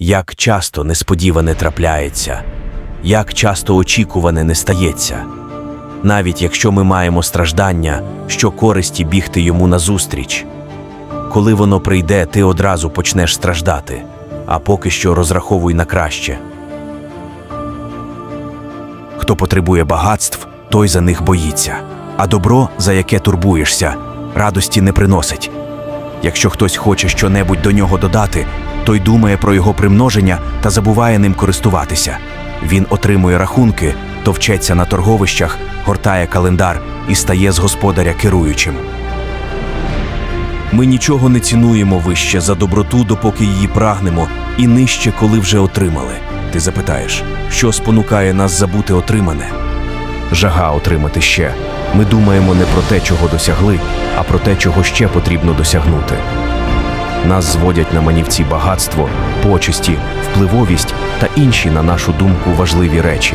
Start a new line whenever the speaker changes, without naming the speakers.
Як часто несподіване трапляється, як часто очікуване не стається. Навіть якщо ми маємо страждання, що користі бігти йому назустріч. Коли воно прийде, ти одразу почнеш страждати, а поки що розраховуй на краще. Хто потребує багатств, той за них боїться, а добро, за яке турбуєшся, радості не приносить. Якщо хтось хоче щонебудь до нього додати, той думає про його примноження та забуває ним користуватися. Він отримує рахунки, товчеться на торговищах, гортає календар і стає з господаря керуючим. Ми нічого не цінуємо вище за доброту, допоки її прагнемо, і нижче, коли вже отримали. Ти запитаєш, що спонукає нас забути отримане? Жага отримати ще. Ми думаємо не про те, чого досягли, а про те, чого ще потрібно досягнути. Нас зводять на манівці багатство, почесті, впливовість та інші, на нашу думку, важливі речі.